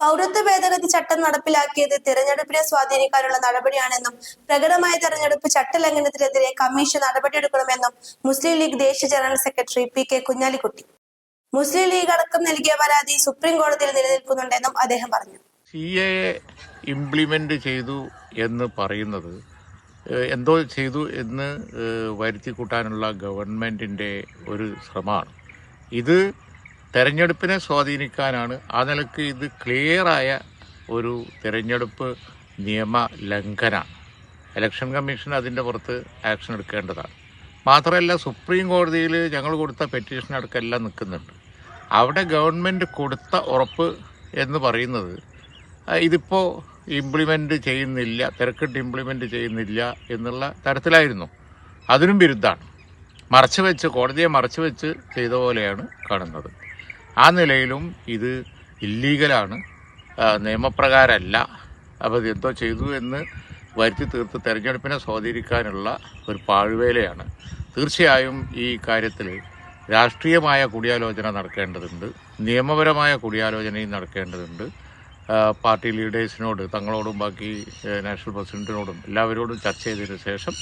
പൗരത്വ ഭേദഗതി ചട്ടം നടപ്പിലാക്കിയത് തിരഞ്ഞെടുപ്പിനെ സ്വാധീനിക്കാനുള്ള നടപടിയാണെന്നും പ്രകടമായ തെരഞ്ഞെടുപ്പ് ചട്ടലംഘനത്തിനെതിരെ കമ്മീഷൻ നടപടിയെടുക്കണമെന്നും മുസ്ലിം ലീഗ് ദേശീയ general secretary P K Kunhalikutty. Muslim League അടക്കം നൽകിയ പരാതി സുപ്രീം കോടതിയിൽ നിലനിൽക്കുന്നുണ്ടെന്നും അദ്ദേഹം പറഞ്ഞു. സി എ ഇംപ്ലിമെന്റ് ചെയ്തു എന്ന് പറയുന്നത് എന്തോ ചെയ്തു എന്ന് വരുത്തി കൂട്ടാനുള്ള ഗവൺമെന്റിന്റെ ഒരു ശ്രമമാണ്. ഇത് തെരഞ്ഞെടുപ്പിനെ സ്വാധീനിക്കാനാണ് ആ നിലയ്ക്ക് ഇത് ക്ലിയറായ ഒരു തിരഞ്ഞെടുപ്പ് നിയമ ലംഘന ഇലക്ഷൻ കമ്മീഷൻ അതിന്റെ പുറത്ത് ആക്ഷൻ എടുക്കേണ്ടതാണ്. മാത്രമല്ല സുപ്രീം കോടതിയിൽ ഞങ്ങൾ കൊടുത്ത പെറ്റീഷൻ അടക്കമെല്ലാം നിൽക്കുന്നുണ്ട്. അവിടെ ഗവൺമെന്റ് കൊടുത്ത ഉറപ്പ് എന്ന് പറയുന്നത് ഇതിപ്പോൾ ഇംപ്ലിമെന്റ് ചെയ്യുന്നില്ല തിരക്കിട്ട് ഇംപ്ലിമെന്റ് ചെയ്യുന്നില്ല എന്നുള്ള തരത്തിലായിരുന്നു. അതിനും വിരുദ്ധമാണ്. മറച്ചു വെച്ച് കോടതിയെ മറച്ചു വെച്ച് ചെയ്ത പോലെയാണ് കാണുന്നത്. ആ നിലയിലും ഇത് ഇല്ലീഗലാണ് നിയമപ്രകാരമല്ല അപ്പോൾ എന്തോ ചെയ്തു എന്ന് വരുത്തി തീർത്ത് തെരഞ്ഞെടുപ്പിനെ സ്വാധീനിക്കാനുള്ള ഒരു പാഴ്വേലയാണ്. തീർച്ചയായും ഈ കാര്യത്തിൽ രാഷ്ട്രീയമായ കൂടിയാലോചന നടക്കേണ്ടതുണ്ട്. നിയമപരമായ കൂടിയാലോചനയും നടക്കേണ്ടതുണ്ട്. പാർട്ടി ലീഡേഴ്സിനോട് തങ്ങളോടും ബാക്കി നാഷണൽ പ്രസിഡന്റിനോടും എല്ലാവരോടും ചർച്ച ചെയ്തതിനു ശേഷം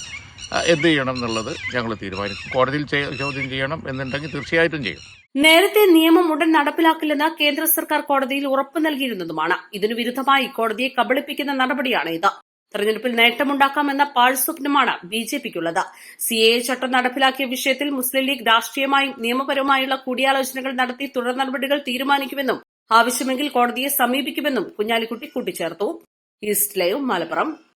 എന്ത് ചെയ്യണം എന്നുള്ളത് ഞങ്ങൾ തീരുമാനിക്കും. കോടതിയിൽ ചോദ്യം ചെയ്യണം എന്നുണ്ടെങ്കിൽ തീർച്ചയായിട്ടും ചെയ്യും. നേരത്തെ നിയമം ഉടൻ നടപ്പിലാക്കില്ലെന്ന് കേന്ദ്ര സർക്കാർ കോടതിയിൽ ഉറപ്പ് നൽകിയിരുന്നതുമാണ്. ഇതിനു വിരുദ്ധമായി കോടതിയെ കബളിപ്പിക്കുന്ന നടപടിയാണ് ഇത്. തെരഞ്ഞെടുപ്പിൽ നേട്ടമുണ്ടാക്കാമെന്ന പാഴ്സ്വപ്നമാണ് ബി ജെ പിക്കുള്ളത്. സി എ ചട്ടം നടപ്പിലാക്കിയ വിഷയത്തിൽ മുസ്ലിം ലീഗ് രാഷ്ട്രീയമായും നിയമപരമായുള്ള കൂടിയാലോചനകൾ നടത്തി തുടർ നടപടികൾ തീരുമാനിക്കുമെന്നും ആവശ്യമെങ്കിൽ കോടതിയെ സമീപിക്കുമെന്നും കുഞ്ഞാലിക്കുട്ടി കൂട്ടിച്ചേർത്തു. East live Malappuram.